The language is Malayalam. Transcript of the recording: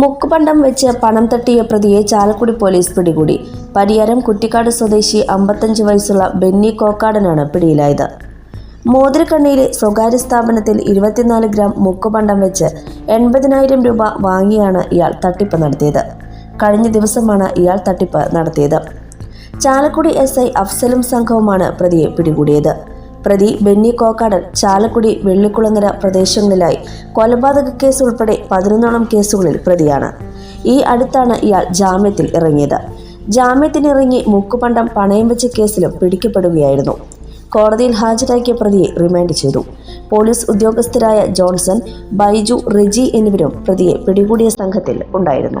മുക്കുപണ്ടം വെച്ച് പണം തട്ടിയ പ്രതിയെ ചാലക്കുടി പോലീസ് പിടികൂടി. പരിയാരം കുറ്റിക്കാട് സ്വദേശി അമ്പത്തഞ്ച് വയസ്സുള്ള ബെന്നി കോക്കാടനാണ് പിടിയിലായത്. മോതിരക്കണ്ണിയിലെ സ്വകാര്യ സ്ഥാപനത്തിൽ ഇരുപത്തിനാല് ഗ്രാം മുക്കുപണ്ടം വെച്ച് എൺപതിനായിരം രൂപ വാങ്ങിയാണ് ഇയാൾ തട്ടിപ്പ് നടത്തിയത്. കഴിഞ്ഞ ദിവസമാണ് ഇയാൾ തട്ടിപ്പ് നടത്തിയത്. ചാലക്കുടി എസ് ഐ അഫ്സലും സംഘവുമാണ് പ്രതിയെ പിടികൂടിയത്. പ്രതി ബെന്നി കോക്കാടൻ ചാലക്കുടി വെള്ളിക്കുളങ്ങര പ്രദേശങ്ങളിലായി. കൊലപാതക കേസ് ഉൾപ്പെടെ പതിനൊന്നോളം കേസുകളിൽ പ്രതിയാണ്. ഈ അടുത്താണ് ഇയാൾ ജാമ്യത്തിൽ ഇറങ്ങിയത്. ജാമ്യത്തിനിറങ്ങി മുക്കുപണ്ടം പണയം വെച്ച കേസിലും പിടിക്കപ്പെടുകയായിരുന്നു. കോടതിയിൽ ഹാജരാക്കിയ പ്രതിയെ റിമാൻഡ് ചെയ്തു. പോലീസ് ഉദ്യോഗസ്ഥരായ ജോൺസൺ ബൈജു റെജി എന്നിവരും പ്രതിയെ പിടികൂടിയ സംഘത്തിൽ ഉണ്ടായിരുന്നു.